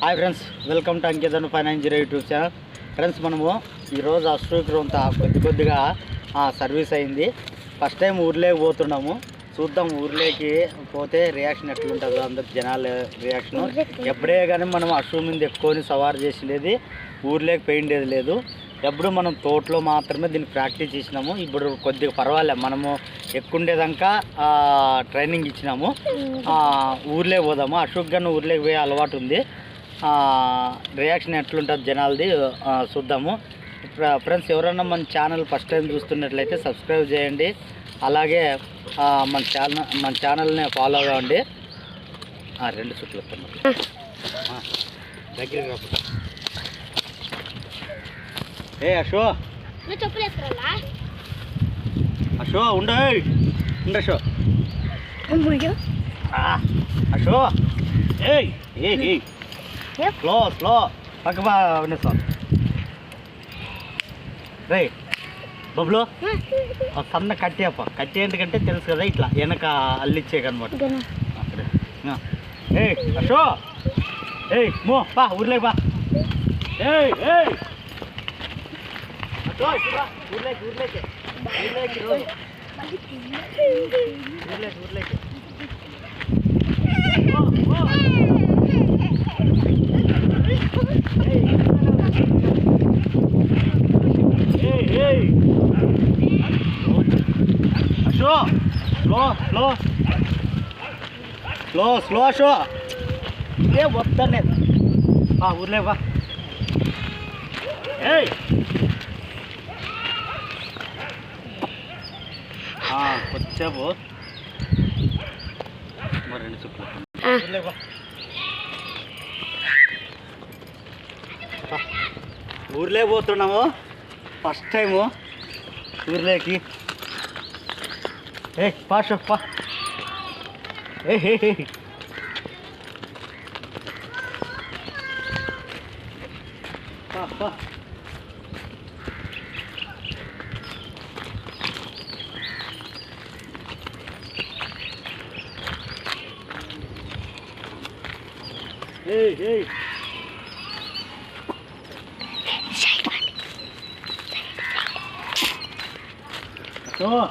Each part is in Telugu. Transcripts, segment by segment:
Hi friends welcome to అంకితను finance zero YouTube channel friends మనము ఈరోజు అశ్వగ్రంత కొద్ది కొద్దిగా సర్వీస్ అయింది. ఫస్ట్ టైం ఊర్లోకి పోతున్నాము. చూద్దాం ఊర్లోకి పోతే రియాక్షన్ ఎట్లుంటుందో అందరు జనాల రియాక్షన్ ఎప్పుడే కానీ మనం అశ్వ మీద ఎక్కువని సవారు చేసిండేది ఊర్లోకి పోయిండేది లేదు. ఎప్పుడు మనం తోటలో మాత్రమే దీన్ని ప్రాక్టీస్ చేసినాము. ఇప్పుడు కొద్దిగా పర్వాలేదు మనము ఎక్కుండేదాకా ట్రైనింగ్ ఇచ్చినాము. ఊర్లే పోదాము. అశోక్ గారిని ఊర్లోకి పోయే అలవాటు ఉంది. రియాక్షన్ ఎట్లుంటుంది జనాలది చూద్దాము. ఫ్ర- ఫ్రెండ్స్ ఎవరైనా మన ఛానల్ ఫస్ట్ టైం చూస్తున్నట్లయితే సబ్స్క్రైబ్ చేయండి. అలాగే మన ఛానల్ మన ఛానల్ని ఫాలో అవ్వండి. రెండు చుట్లు వస్తున్నాం ఆ, దగ్గరికి రా పుట్ట. ఏ అశో. అశో ఉండు ఉండు అశో. అశో. ఏయ్ ఏయ్. స్లో స్లో పక్క వినేస్తా రే బబ్లు సన్న కట్టి అప్ప కట్టి ఎందుకంటే తెలుసు కదా ఇట్లా వెనక అల్లిచ్చే కనమాట అక్కడ ఏయ్ అశో ఏయ్ మో బా ఊర్లేకి బా ఏయ్ ఏయ్ ఊర్లేకి ఊర్లేకి ఊర్లేకి ఊర్లేకి ఊర్లేకి ఓ, ఓ. ఏయ్ ఏయ్ అశో స్లో స్లో స్లో స్లో అశో ఏ వద్దనే బా ఊర్లే బా ఏయ్. ఆ, కొద్దిసేపు మరి రెండు చుట్లు ఊర్లే పోతున్నాము. ఫస్ట్ టైము ఊర్లోకి. 哎，发射发，哎嘿嘿。走。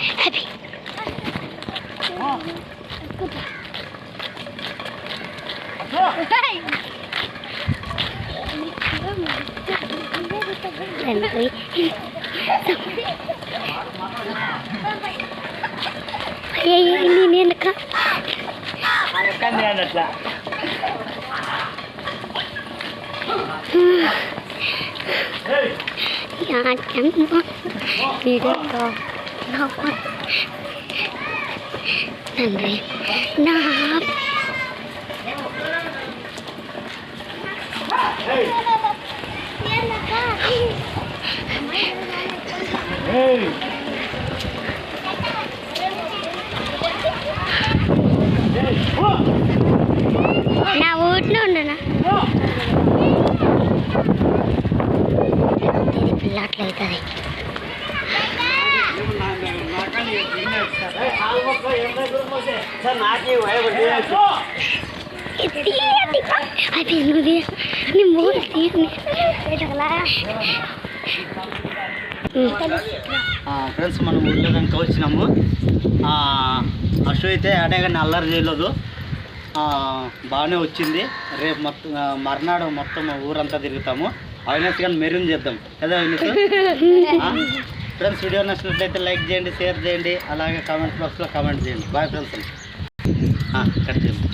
Happy. Lần cuối Hey, ini ni nak. Kan ni anak lah. Hey. Ya, kan. Video call. น้อยนั่นเลยน้ำเฮ้ย అయిపోయింది నీ మూడు ఫ్రెండ్స్ మనం ఊళ్ళో కనుక వచ్చినాము అశు అయితే అడే కానీ అల్లరి చేయలేదు. బాగానే వచ్చింది. రేపు మొత్తం మర్నాడు మొత్తం ఊరంతా తిరుగుతాము. అవినాష్ కానీ మెరూన్ చేద్దాం. కదా అవినాష్? ఫ్రెండ్స్ వీడియో నచ్చినట్లయితే లైక్ చేయండి షేర్ చేయండి అలాగే కామెంట్ బాక్స్లో కామెంట్ చేయండి. Bye friends cut